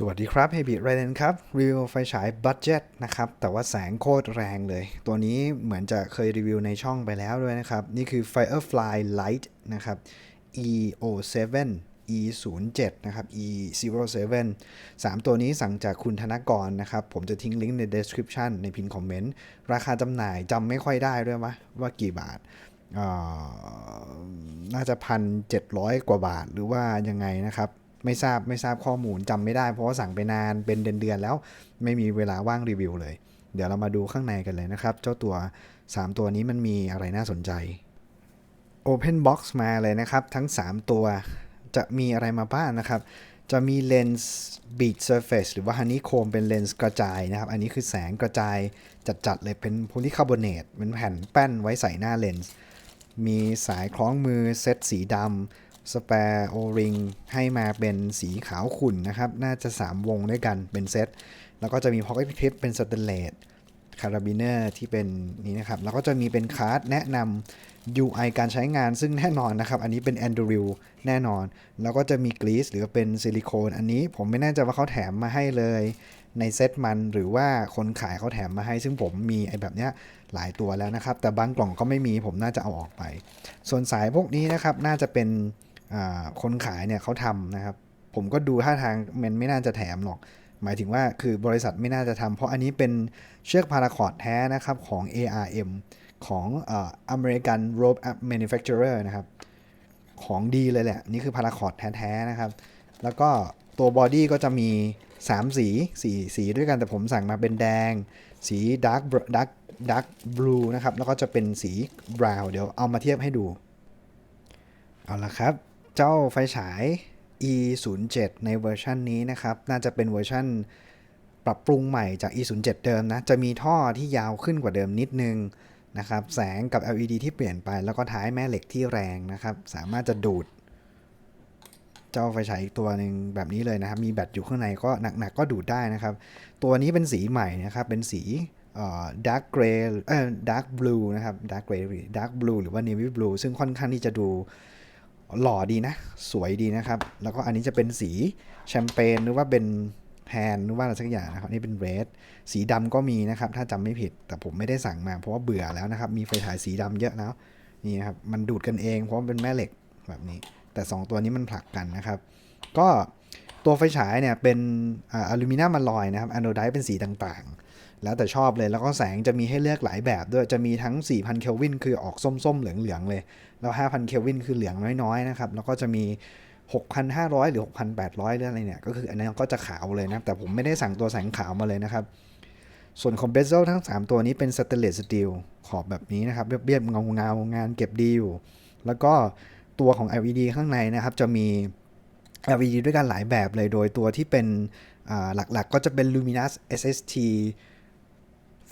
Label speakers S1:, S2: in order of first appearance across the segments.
S1: สวัสดีครับเฮบิไรเดนครับ รีวิวไฟฉายบัตเจ็ตนะครับ แต่ว่าแสงโคตรแรงเลย ตัวนี้เหมือนจะเคยรีวิวในช่องไปแล้วด้วยนะครับ นี่คือ Firefly Light นะครับ EO7 E07 นะครับ E07 3 ตัวนี้สั่งจากคุณธนกรนะครับ ผมจะทิ้งลิงก์ใน description ในพินคอมเมนต์ ราคาจำหน่ายจำไม่ค่อยได้ด้วยวะว่ากี่บาทน่าจะพันเจ็ดร้อยกว่าบาทหรือว่ายังไงนะครับ ไม่ทราบไม่ทราบข้อมูลจำไม่ได้ เพราะว่าสั่งไปนานเป็นเดือนๆแล้ว ไม่มีเวลาว่างรีวิวเลย เดี๋ยวเรามาดูข้างในกันเลยนะครับ เจ้าตัว 3 ตัวนี้มันมีอะไรน่าสนใจ Open Box มาเลยนะครับ ทั้ง 3 ตัวจะมีอะไรมาบ้างนะครับ จะมีเลนส์ Beat Surface หรือว่า Honeycomb เป็นเลนส์กระจายนะครับ อันนี้คือแสงกระจายจัดๆเลยเป็นโพลีคาร์บอเนตเป็นแผ่นแป้นไว้ใส่หน้าเลนส์มีสายคล้องมือเซตสีดำ สแปร์โอริงให้มาเป็นสีขาวขุ่นนะครับ น่าจะ 3 วงด้วยกันเป็นเซต แล้วก็จะมีพ็อกเก็ตคลิปเป็นสเตนเลสคาราบิเนอร์ที่เป็นนี้นะครับ แล้วก็จะมีเป็นคาร์ดแนะนำ UI การใช้งานซึ่งแน่นอนนะครับ อันนี้เป็น Andrew แน่นอน แล้วก็จะมีกรีซหรือเป็นซิลิโคน อันนี้ผมไม่แน่ใจว่าเขาแถมมาให้เลยในเซตมันหรือว่าคนขายเขาแถมมาให้ ซึ่งผมมีไอ้แบบเนี้ยหลายตัวแล้วนะครับ แต่บางกล่องก็ไม่มีผมน่าจะเอาออกไป ส่วนสายพวกนี้นะครับ น่าจะเป็น คนขายเนี่ยเขาทำนะครับ ผมก็ดูท่าทางมันไม่น่าจะแถมหรอก หมายถึงว่าคือบริษัทไม่น่าจะทำเพราะอันนี้เป็นเชือกพาราคอร์ดแท้นะครับของ ARM ของอ American Rope Manufacturer นะครับ ของดีเลยแหละ นี่คือพาราคอร์ดแท้ๆนะครับ แล้วก็ตัวบอดี้ก็จะมี 3 สีสีสีด้วยกันแต่ผมสั่งมาเป็นแดง สี dark br- dark dark blue นะครับ แล้วก็จะเป็นสี brown เดี๋ยวเอามาเทียบให้ดู เอาละครับ เจ้าไฟฉาย E07 ในเวอร์ชันนี้นะครับ น่าจะเป็นเวอร์ชันปรับปรุงใหม่จาก E07 เดิมนะ จะมีท่อที่ยาวขึ้นกว่าเดิมนิดนึงนะครับ แสงกับ LED ที่เปลี่ยนไป แล้วก็ท้ายแม่เหล็กที่แรงนะครับ สามารถจะดูด เจ้าไฟฉายอีกตัวหนึ่งแบบนี้เลยนะครับ มีแบตอยู่ข้างในก็หนักๆก็ดูดได้นะครับ ตัวนี้เป็นสีใหม่นะครับ เป็นสีเอ่อ dark gray เอ่อ dark blue นะครับ dark gray dark blue หรือว่า navy blue ซึ่งค่อนข้างที่จะดู หล่อดีนะ สวยดีนะครับ แล้วก็อันนี้จะเป็นสีแชมเปญหรือว่าเป็นแทนหรือว่าอะไรสักอย่างนะครับนี่เป็นเรดสีดำก็มีนะครับ ถ้าจำไม่ผิด แต่ผมไม่ได้สั่งมาเพราะว่าเบื่อแล้วนะครับ มีไฟฉายสีดำเยอะแล้วนี่นะครับมันดูดกันเองเพราะมันเป็นแม่เหล็กแบบนี้ แต่ 2 ตัวนี้มันผลักกันนะครับ ก็ตัวไฟฉายเนี่ยเป็นออลูมิเนียมมันลอยนะครับอะโนไดเป็นสีต่างๆ แล้วแต่ชอบเลยแล้วก็แสงจะมีให้เลือกหลายแบบด้วยจะมีทั้ง 4,000 เคลวินคือออกส้มๆ เหลืองๆ เลย แล้ว 5,000 เคลวินคือเหลืองน้อยๆ นะครับ แล้วก็จะมี 6,500 หรือ 6,800 หรืออะไรเนี่ย ก็คืออันนั้นก็จะขาวเลยนะ แต่ผมไม่ได้สั่งตัวแสงขาวมาเลยนะครับ ส่วนคอมเพรสเซอร์ทั้ง 3 ตัวนี้เป็นสเตนเลสสตีลขอบแบบนี้นะครับ เรียบๆเงาเงาๆงานเก็บดีอยู่ แล้วก็ตัวของ LED ข้างในนะครับจะมี LED ด้วยกันหลายแบบเลย โดยตัวที่เป็นหลักๆก็จะเป็น Luminous SST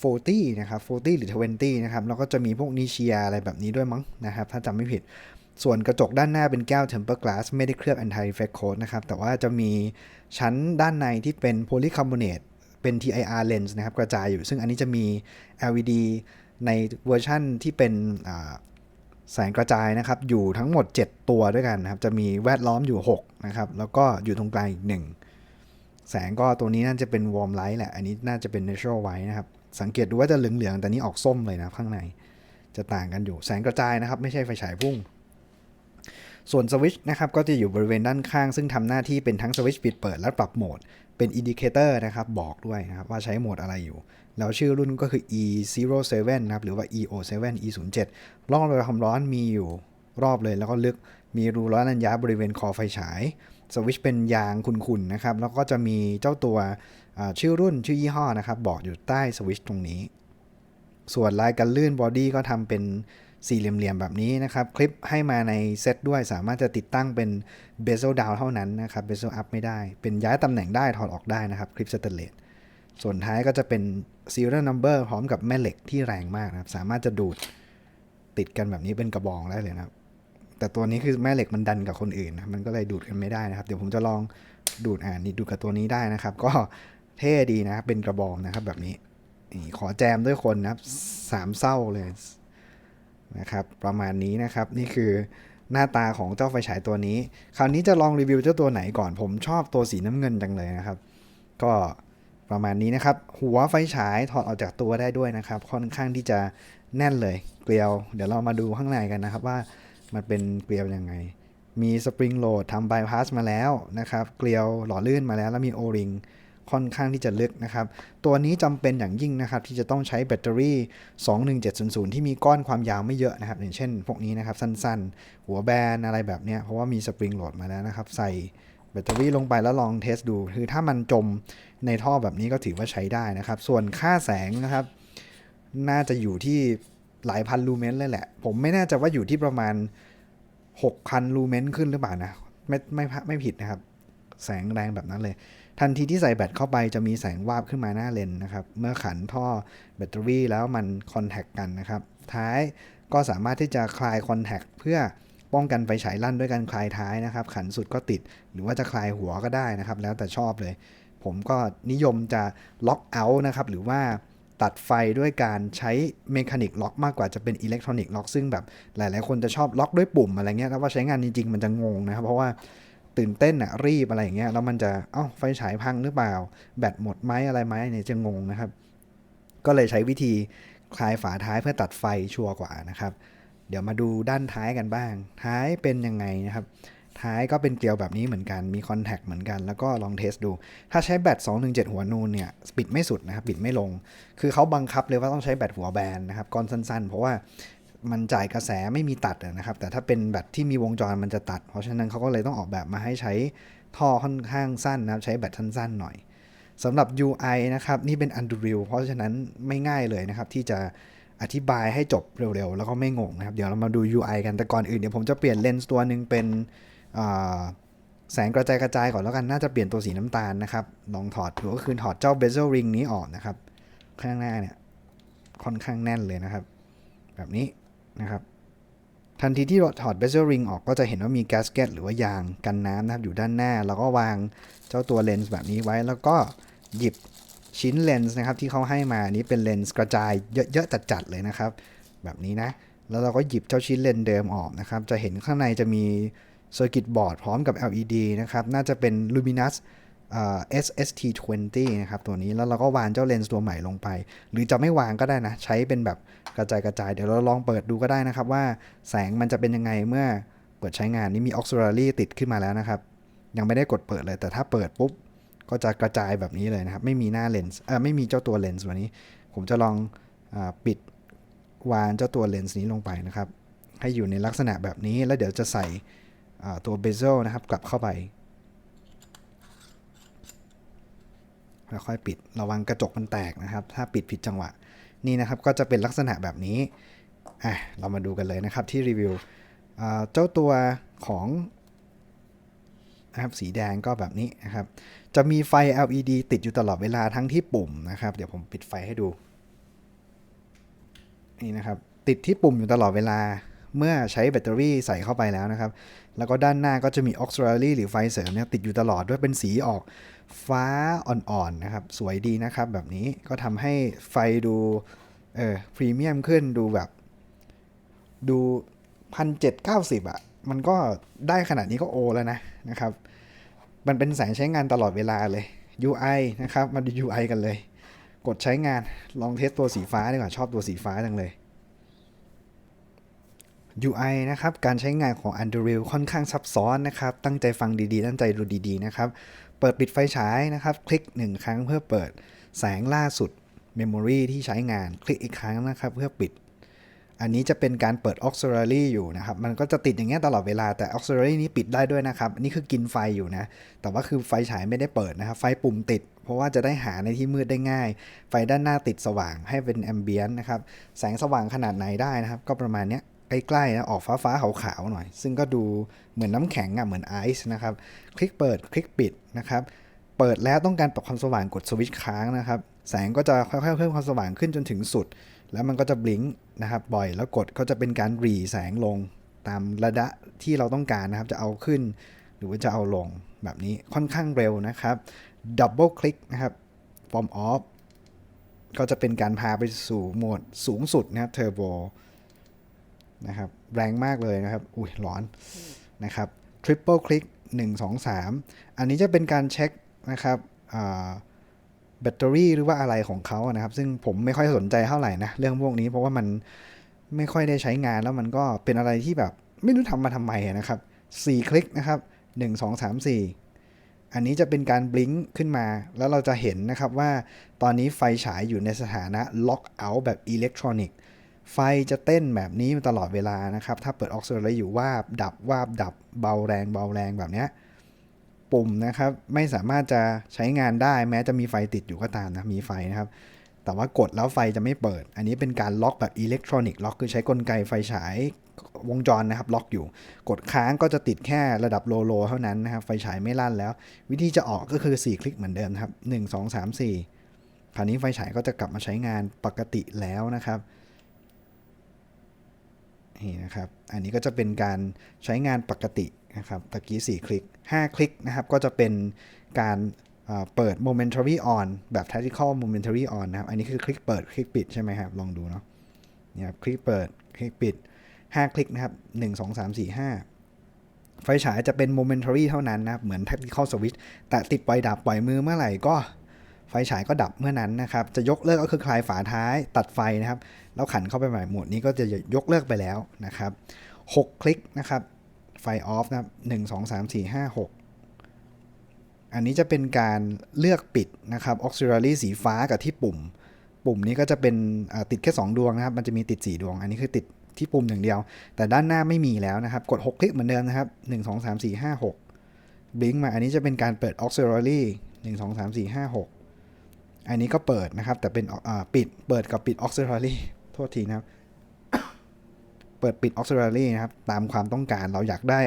S1: 40 นะครับ 40 หรือ 20 นะครับ แล้วก็จะมีพวกนิเชียอะไรแบบนี้ด้วยมั้งนะครับ ถ้าจำไม่ผิด ส่วนกระจกด้านหน้าเป็นแก้ว temper glass ไม่ได้เคลือบ anti reflect coat นะครับ แต่ว่าจะมีชั้นด้านในที่เป็น polycarbonate เป็น TIR lens นะครับ กระจายอยู่ ซึ่งอันนี้จะมี LED ในเวอร์ชั่นที่เป็นแสงกระจายนะครับ อยู่ทั้งหมด 7 ตัวด้วยกันนะครับ จะมีแวดล้อมอยู่ 6 นะครับ แล้วก็อยู่ตรงกลางอีก 1 แสงก็ตัวนี้น่าจะเป็น warm light แหละ อันนี้น่าจะเป็น natural white นะครับ สังเกตดูว่าจะเหลืองๆแต่นี่ออกส้มเลยนะข้างใน จะต่างกันอยู่แสงกระจายนะครับ ไม่ใช่ไฟฉายพุ่ง ส่วนสวิตช์นะครับก็จะอยู่บริเวณด้านข้าง ซึ่งทำหน้าที่เป็นทั้งสวิตช์ปิดเปิดและปรับโหมด เป็นอินดิเคเตอร์นะครับบอกด้วยนะครับว่าใช้โหมดอะไรอยู่ แล้วชื่อรุ่นก็คือ E07 นะครับหรือว่า EO7 E07 ร่องรอยความร้อนมีอยู่รอบเลยแล้วก็ลึกมีรูร้อนอัญญาบริเวณคอไฟฉายสวิตช์เป็นยางขุ่นๆนะครับ แล้วก็จะมีเจ้าตัว ชื่อรุ่นชื่อยี่ห้อนะครับ บอกอยู่ใต้สวิตช์ตรงนี้ ส่วนลายกันลื่นบอดี้ก็ทำเป็นสี่เหลี่ยมๆแบบนี้นะครับ คลิปให้มาในเซตด้วยสามารถจะติดตั้งเป็นเบ z เ l ลดาวเท่านั้นนะครับเบ z เ l ลอัพไม่ได้ เป็นย้ายตำแหน่งได้ถอดออกได้นะครับ คลิปสเตเลสส่วนท้ายก็จะเป็น serial number พร้อมกับแม่เหล็กที่แรงมากนะครับ สามารถจะดูดติดกันแบบนี้เป็นกระบองได้เลยนะครับ แต่ตัวนี้คือแม่เหล็กมันดันกับคนอื่นนะมันก็เลยดูดกันไม่ได้นะครับ เดี๋ยวผมจะลองดูดอ่านี่ดูดกับตัวนี้ได้นะครับ ก็ เท่ดีนะครับเป็นกระบองนะครับแบบนี้นี่ขอแจมด้วยคนนะครับสามเศร้าเลยนะครับ ประมาณนี้นะครับนี่คือหน้าตาของเจ้าไฟฉายตัวนี้ คราวนี้จะลองรีวิวเจ้าตัวไหนก่อน ผมชอบตัวสีน้ำเงินจังเลยนะครับ ก็ประมาณนี้นะครับ หัวไฟฉายถอดออกจากตัวได้ด้วยนะครับ ค่อนข้างที่จะแน่นเลย เกลียว เดี๋ยวเรามาดูข้างในกันนะครับว่ามันเป็นเกลียวยังไง มีสปริงโหลดทำบายพาสมาแล้วนะครับ เกลียวหล่อลื่นมาแล้วแล้วมีโอริง ค่อนข้างที่จะลึกนะครับ ตัวนี้จำเป็นอย่างยิ่งนะครับ ที่จะต้องใช้แบตเตอรี่ 21700 ที่มีก้อนความยาวไม่เยอะนะครับ อย่างเช่น พวกนี้นะครับ สั้นๆ หัวแบนอะไรแบบเนี้ยเพราะว่ามีสปริงโหลดมาแล้วนะครับ ใส่แบตเตอรี่ลงไปแล้วลองเทสดู คือถ้ามันจมในท่อแบบนี้ก็ถือว่าใช้ได้นะครับ ส่วนค่าแสงนะครับ น่าจะอยู่ที่หลายพันลูเมนเลยแหละ ผมไม่แน่ใจว่าอยู่ที่ประมาณ 6,000 ลูเมนขึ้นหรือเปล่านะ ไม่ไม่ไม่ผิดนะครับ แสงแรงแบบนั้นเลย ทันทีที่ใส่แบตเข้าไปจะมีแสงวาบขึ้นมาหน้าเลนนะครับ เมื่อขันท่อแบตเตอรี่แล้วมันคอนแทคกันนะครับ ท้ายก็สามารถที่จะคลายคอนแทคเพื่อป้องกันไฟฉายลั่นด้วยการคลายท้ายนะครับ ขันสุดก็ติด หรือว่าจะคลายหัวก็ได้นะครับ แล้วแต่ชอบเลย ผมก็นิยมจะล็อกเอาท์นะครับ หรือว่าตัดไฟด้วยการใช้เมคานิกล็อกมากกว่าจะเป็นอิเล็กทรอนิกล็อกซึ่งแบบหลาย ๆ คนจะชอบล็อกด้วยปุ่มอะไรเงี้ยแล้วว่าใช้งานจริง ๆ มันจะงงนะครับ เพราะว่า ตื่นเต้นอะรีบอะไรอย่างเงี้ยแล้วมันจะเอ้าไฟฉายพังหรือเปล่า แบตหมดไหมอะไรไหมเนี่ยจะงงนะครับ ก็เลยใช้วิธีคลายฝาท้ายเพื่อตัดไฟชัวร์กว่านะครับ เดี๋ยวมาดูด้านท้ายกันบ้าง ท้ายเป็นยังไงนะครับ ท้ายก็เป็นเกลียวแบบนี้เหมือนกันมีคอนแทคเหมือนกันแล้วก็ลองเทสดู ถ้าใช้แบต217 หัวนูนเนี่ยปิดไม่สุดนะครับปิดไม่ลง คือเขาบังคับเลยว่าต้องใช้แบตหัวแบนนะครับก้อนสั้นๆ เพราะว่า มันจ่ายกระแสไม่มีตัดนะครับ แต่ถ้าเป็นแบตที่มีวงจรมันจะตัด เพราะฉะนั้นเขาก็เลยต้องออกแบบมาให้ใช้ท่อค่อนข้างสั้นนะครับ ใช้แบตสั้นๆหน่อยสำหรับ UI นะครับ นี่เป็น Unreal เพราะฉะนั้นไม่ง่ายเลยนะครับ ที่จะอธิบายให้จบเร็วๆ แล้วก็ไม่งงนะครับ เดี๋ยวเรามาดู UI กันแต่ก่อนอื่นเดี๋ยวผมจะเปลี่ยนเลนส์ตัวหนึ่งเป็นแสงกระจายกระจายก่อนแล้วกันน่าจะเปลี่ยนตัวสีน้ำตาลนะครับ ลองถอดดูก็คือถอดเจ้า bezel ring นี้ออกนะครับ ข้างหน้าเนี่ยค่อนข้างแน่นเลยนะครับ แบบนี้ นะครับ ทันทีที่เราถอด bezel ring ออกก็จะเห็นว่ามี gasket หรือว่ายางกันน้ำนะครับอยู่ด้านหน้า แล้วก็วางเจ้าตัวเลนส์แบบนี้ไว้แล้วก็หยิบชิ้นเลนส์นะครับที่เขาให้มานี้เป็นเลนส์กระจายเยอะๆจัดๆเลยนะครับ แบบนี้นะ แล้วเราก็หยิบเจ้าชิ้นเลนส์เดิมออกนะครับ จะเห็นข้างในจะมีเซอร์กิตบอร์ดพร้อมกับ LED นะครับ น่าจะเป็น Luminous SST20 นะครับตัวนี้แล้วเราก็วางเจ้าเลนส์ตัวใหม่ลงไป หรือจะไม่วางก็ได้นะ ใช้เป็นแบบกระจายกระจายเดี๋ยวเราลองเปิดดูก็ได้นะครับว่าแสงมันจะเป็นยังไงเมื่อเปิดใช้งานนี้มี auxiliary ติดขึ้นมาแล้วนะครับ ยังไม่ได้กดเปิดเลยแต่ถ้าเปิดปุ๊บ ก็จะกระจายแบบนี้เลยนะครับ ไม่มีหน้าเลนส์เออไม่มีเจ้าตัวเลนส์วันนี้ ผมจะลองอปิดวางเจ้าตัวเลนส์นี้ลงไปนะครับ ให้อยู่ในลักษณะแบบนี้แล้วเดี๋ยวจะใส่ตัวเบเซลนะครับกลับเข้าไป ค่อยๆปิดระวังกระจกมันแตกนะครับ ถ้าปิดผิดจังหวะนี่นะครับก็จะเป็นลักษณะแบบนี้อะเรามาดูกันเลยนะครับที่รีวิวเจ้าตัวของนะครับสีแดงก็แบบนี้นะครับ จะมีไฟ LED ติดอยู่ตลอดเวลาทั้งที่ปุ่มนะครับ เดี๋ยวผมปิดไฟให้ดู นี่นะครับ ติดที่ปุ่มอยู่ตลอดเวลาเมื่อใช้แบตเตอรี่ใส่เข้าไปแล้วนะครับ แล้วก็ด้านหน้าก็จะมี auxiliary หรือไฟเสริมเนี่ยติดอยู่ตลอดด้วยเป็นสีออก ฟ้าอ่อนๆนะครับ สวยดีนะครับแบบนี้ก็ทำให้ไฟดูเออพรีเมียมขึ้นดูแบบดูพันเจ็ดเก้าสิบอะมันก็ได้ขนาดนี้ก็โอแล้วนะนะครับ มันเป็นแสงใช้งานตลอดเวลาเลย UI นะครับ มาดู UI กันเลย กดใช้งานลองเทสตัวสีฟ้าดีกว่าชอบตัวสีฟ้าจังเลย UI นะครับ การใช้งานของ Unreal ค่อนข้างซับซ้อนนะครับ ตั้งใจฟังดีๆ ตั้งใจดูดีๆ นะครับ เปิดปิดไฟฉายนะครับ คลิก 1 ครั้งเพื่อเปิดแสงล่าสุด Memory ที่ใช้งาน คลิกอีกครั้งนะครับ เพื่อปิด อันนี้จะเป็นการเปิด auxiliary อยู่นะครับ มันก็จะติดอย่างเงี้ยตลอดเวลาแต่ auxiliary นี้ปิดได้ด้วยนะครับ อันนี้คือกินไฟอยู่นะ แต่ว่าคือไฟฉายไม่ได้เปิดนะครับ ไฟปุ่มติด เพราะว่าจะได้หาในที่มืดได้ง่าย ไฟด้านหน้าติดสว่างให้เป็นแอมเบียนนะครับ แสงสว่างขนาดไหนได้นะครับ ก็ประมาณเนี้ย ใกล้ๆนะออกฟ้าฟ้าๆขาวๆหน่อย ซึ่งก็ดูเหมือนน้ำแข็งอะเหมือนไอซ์นะครับ คลิกเปิดคลิกปิดนะครับ เปิดแล้วต้องการปรับความสว่างกดสวิตช์ค้างนะครับ แสงก็จะค่อยๆเพิ่มความสว่างขึ้นจนถึงสุด แล้วมันก็จะบลิงก์นะครับบ่อยแล้วกดก็จะเป็นการรีแสงลงตามระดับที่เราต้องการนะครับ จะเอาขึ้น หรือว่าจะเอาลงแบบนี้ค่อนข้างเร็วนะครับดับเบิลคลิกนะครับ form off ก็จะเป็นการพาไปสู่โหมดสูงสุดนะครับเทอร์โบ นะครับแรงมากเลยนะครับ อุ้ยร้อนนะครับ Triple Click 1 2 3อันนี้จะเป็นการเช็คนะครับอ่าแบตเตอรี่หรือว่าอะไรของเขาอะนะครับ ซึ่งผมไม่ค่อยสนใจเท่าไหร่นะ เรื่องพวกนี้เพราะว่ามันไม่ค่อยได้ใช้งานแล้วมันก็เป็นอะไรที่แบบไม่รู้ทำมาทำไมอะนะครับ4คลิกนะครับ1 2 3 4อันนี้จะเป็นการบลิงก์ขึ้นมา แล้วเราจะเห็นนะครับว่าตอนนี้ไฟฉายอยู่ในสถานะล็อกเอาท์แบบอิเล็กทรอนิกส์ ไฟจะเต้นแบบนี้ตลอดเวลานะครับ ถ้าเปิดออกซิเลอยู่วาบ ดับวาบ ดับเบาแรงเบาแรงแบบนี้ปุ่มนะครับไม่สามารถจะใช้งานได้แม้จะมีไฟติดอยู่ก็ตามนะมีไฟนะครับ แต่ว่ากดแล้วไฟจะไม่เปิด อันนี้เป็นการล็อกแบบอิเล็กทรอนิกส์ล็อกคือใช้กลไกไฟฉายวงจรนะครับ ล็อกอยู่ กดค้างก็จะติดแค่ระดับโลโลเท่านั้นนะครับ ไฟฉายไม่ลั่นแล้ว วิธีจะออกก็คือ 4 คลิกเหมือนเดิมนครับ 1 2 3 4คราวนี้ไฟฉายก็จะกลับมาใช้งานปกติแล้วนะครับ นี่นะครับ อันนี้ก็จะเป็นการใช้งานปกตินะครับ ตะกี้ 4 คลิก 5 คลิกนะครับ ก็จะเป็นการเปิด momentary on แบบ tactical momentary on นะครับ อันนี้คือคลิกเปิด คลิกปิดใช่ไหมครับ ลองดูเนาะนี่ครับคลิกเปิด คลิกปิด 5 คลิกนะครับ 1 2 3 4 5 ไฟฉายจะเป็น momentary เท่านั้นนะครับ เหมือน tactical switch แต่ติดปล่อยดับปล่อยมือเมื่อไหร่ก็ไฟฉายก็ดับเมื่อนั้นนะครับ จะยกเลิกก็คือคลายฝาท้ายตัดไฟนะครับ แล้วขันเข้าไปใหม่โหมดนี้ก็จะยกเลิกไปแล้วนะครับ 6 คลิกนะครับ ไฟออฟนะครับ1 2 3 4 5 6อันนี้จะเป็นการเลือกปิดนะครับ auxiliary สีฟ้ากับที่ปุ่ม ปุ่มนี้ก็จะเป็นติดแค่ 2 ดวงนะครับ มันจะมีติด 4 ดวง อันนี้คือติดที่ปุ่มอย่างเดียว แต่ด้านหน้าไม่มีแล้วนะครับ กด 6 คลิกเหมือนเดิมนะครับ1 2 3 4 5 6บลิงมาอันนี้จะเป็นการเปิด auxiliary 1 2 3 4 5 6 อันนี้ก็เปิดนะครับ แต่เป็นปิดเปิดกับปิด auxiliary โทษทีนะครับ เปิดปิดอ auxiliary นะครับ ตามความต้องการเราอยากได้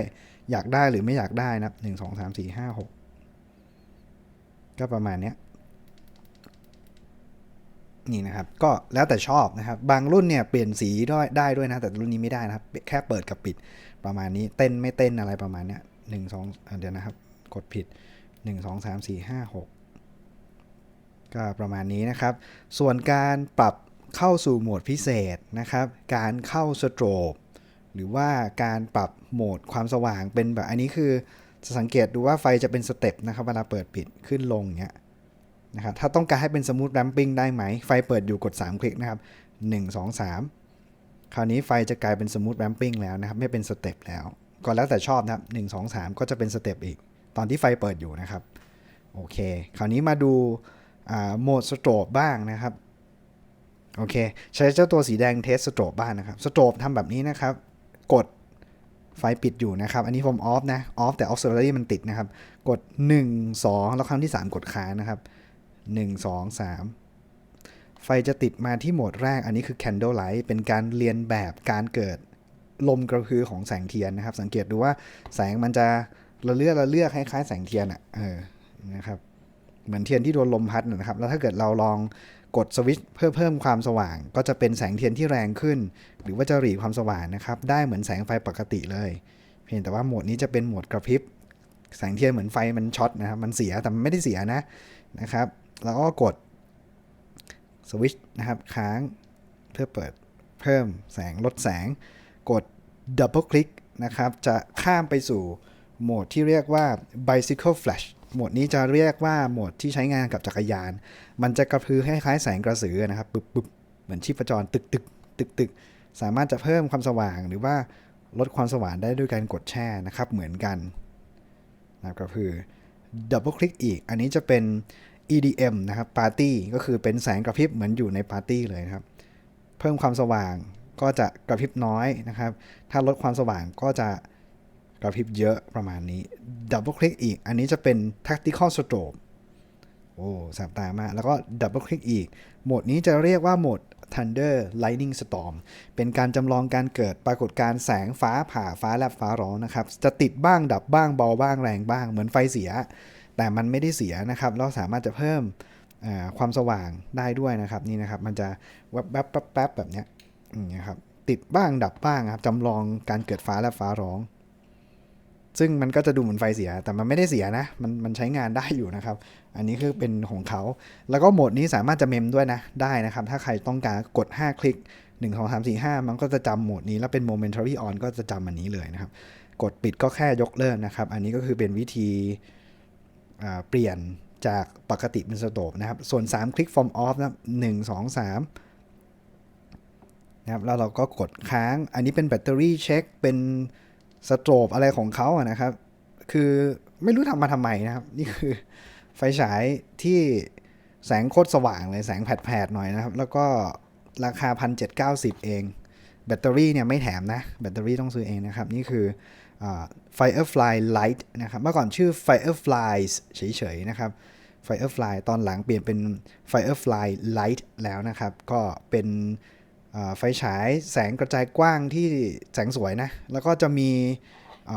S1: อยากได้หรือไม่อยากได้นะครับหนึ่งสองสามสี่ห้าหกก็ประมาณเนี้ยนี่นะครับ ก็แล้วแต่ชอบนะครับ บางรุ่นเนี่ยเปลี่ยนสีด้ได้ด้วยนะ แต่รุ่นนี้ไม่ได้นะครับ แค่เปิดกับปิดประมาณนี้ เต้นไม่เต้นอะไรประมาณเนี้ยหนึ่งสองเดี๋ยวนะครับ กดผิดหนึ่งสองสามสี่ห้าหกก็ประมาณนี้นะครับ ส่วนการปรับ เข้าสู่โหมดพิเศษนะครับ การเข้าสโตรบหรือว่าการปรับโหมดความสว่างเป็นแบบอันนี้คือจะสังเกตดูว่าไฟจะเป็นสเต็ปนะครับเวลาเปิดปิดขึ้นลงเงี้ยนะครับถ้าต้องการให้เป็นสมูทแรมปิ้งได้ไหม ไฟเปิดอยู่กด 3 คลิกนะครับ 1 2 3 คราวนี้ไฟจะกลายเป็นสมูทแรมปิ้งแล้วนะครับ ไม่เป็นสเต็ปแล้ว ก็แล้วแต่ชอบนะครับ 1 2 3 ก็จะเป็นสเต็ปอีก ตอนที่ไฟเปิดอยู่นะครับ โอเค คราวนี้มาดูโหมดสโตรบบ้างนะครับ โอเค ใช้เจ้าตัวสีแดงเทสสโตรบบ้างนะครับ สโตรบทำแบบนี้นะครับ กดไฟปิดอยู่นะครับ อันนี้ผมออฟนะ ออฟแต่ออฟ i ซ a รี่มันติดนะครับ กด 1 2 แล้วครั้งที่ 3 กดค้างนะครับ 1 2 3 ไฟจะติดมาที่โหมดแรก อันนี้คือ candle light เป็นการเรียนแบบการเกิดลมกระพือของแสงเทียนนะครับ สังเกตดูว่าแสงมันจะระเลือกระเลือกคล้ายๆแสงเทียนอะ เออ นะครับ เหมือนเทียนที่โดนลมพัดนะครับ แล้วถ้าเกิดเราลอง กดสวิตช์เพื่อเพิ่มความสว่าง ก็จะเป็นแสงเทียนที่แรงขึ้น หรือว่าจะหรี่ความสว่างนะครับ ได้เหมือนแสงไฟปกติเลย เพียงแต่ว่าโหมดนี้จะเป็นโหมดกระพริบ แสงเทียนเหมือนไฟมันช็อตนะครับ มันเสียแต่ไม่ได้เสียนะนะครับ แล้วก็กดสวิตช์นะครับค้างเพื่อเปิดเพิ่มแสงลดแสง กดดับเบิลคลิกนะครับ จะข้ามไปสู่โหมดที่เรียกว่า bicycle flash โหมดนี้จะเรียกว่าโหมดที่ใช้งานกับจักรยาน มันจะกระพือคล้ายๆแสงกระสือนะครับปึ๊บปึ๊บเหมือนชีพจรตึกตึกตึกตึกสามารถจะเพิ่มความสว่างหรือว่าลดความสว่างได้ด้วยการกดแช่นะครับ เหมือนกันนะครับกระพือดับเบิลคลิกอีก อันนี้จะเป็น EDM นะครับปาร์ตี้ก็คือเป็นแสงกระพริบเหมือนอยู่ในปาร์ตี้เลยครับ เพิ่มความสว่างก็จะกระพริบน้อยนะครับ ถ้าลดความสว่างก็จะ กระพริบเยอะประมาณนี้ดับเบิลคลิกอีก อันนี้จะเป็น tactical strobe โอ้แสบตามากแล้วก็ดับเบิลคลิกอีก โหมดนี้จะเรียกว่าโหมด Thunder Lightning Storm เป็นการจำลองการเกิดปรากฏการแสงฟ้าผ่าฟ้าแลบฟ้าร้องนะครับ จะติดบ้างดับบ้างเบาบ้างแรงบ้าง เหมือนไฟเสีย แต่มันไม่ได้เสียนะครับ เราสามารถจะเพิ่มความสว่างได้ด้วยนะครับ นี่นะครับ มันจะแวบแวบแป๊บแป๊บแบบเนี้ยอย่างเงี้ยครับติดบ้างดับบ้างครับจำลองการเกิดฟ้าแลบฟ้าร้อง ซึ่งมันก็จะดูเหมือนไฟเสีย แต่มันไม่ได้เสียนะ มันมันใช้งานได้อยู่นะครับ อันนี้คือเป็นของเขา แล้วก็โหมดนี้สามารถจะเมมด้วยนะ ได้นะครับ ถ้าใครต้องการกด 5 คลิก 1 2 3 4 5 มันก็จะจำโหมดนี้ แล้วเป็น momentary on ก็จะจำอันนี้เลยนะครับ กดปิดก็แค่ยกเลิกนะครับ อันนี้ก็คือเป็นวิธีเปลี่ยนจากปกติเป็นสโตปนะครับ ส่วน 3 คลิก from off นะครับ1 2 3นะครับ แล้วเราก็กดค้าง อันนี้เป็นแบตเตอรี่เช็ค เป็น สโตรบอะไรของเขาอะนะครับ คือไม่รู้ทำมาทำไมนะครับ นี่คือไฟฉายที่แสงโคตรสว่างเลยแสงแผดๆหน่อยนะครับ แล้วก็ราคา 1,790 เอง แบตเตอรี่เนี่ยไม่แถมนะ แบตเตอรี่ต้องซื้อเองนะครับ นี่คืออ Firefly Light นะครับ เมื่อก่อนชื่อ Fireflies เฉยๆนะครับ Firefly ตอนหลังเปลี่ยนเป็น Firefly Light แล้วนะครับ ก็เป็น ไฟฉายแสงกระจายกว้างที่แสงสวยนะ แล้วก็จะมีอ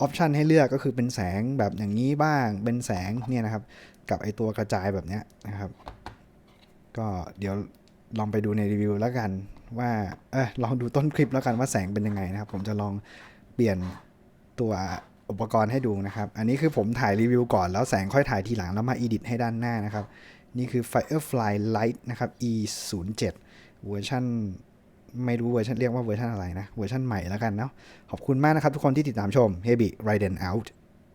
S1: อปชันให้เลือกก็คือเป็นแสงแบบอย่างนี้บ้าง เป็นแสงเนี่ยนะครับ กับไอตัวกระจายแบบเนี้ยนะครับ ก็เดี๋ยวลองไปดูในรีวิวแล้วกันว่าเออลองดูต้นคลิปแล้วกันว่าแสงเป็นยังไงนะครับ ผมจะลองเปลี่ยนตัวอุปกรณ์ให้ดูนะครับ อันนี้คือผมถ่ายรีวิวก่อนแล้วแสงค่อยถ่ายทีหลังแล้วมา edit ให้ด้านหน้านะครับ นี่คือ Firefly Light นะครับ e 0 7 เวอร์ชันไม่รู้เวอร์ชันเรียกว่าเวอร์ชันอะไรนะ เวอร์ชันใหม่แล้วกันเนาะขอบคุณมากนะครับทุกคนที่ติดตามชม Heavy Raiden Out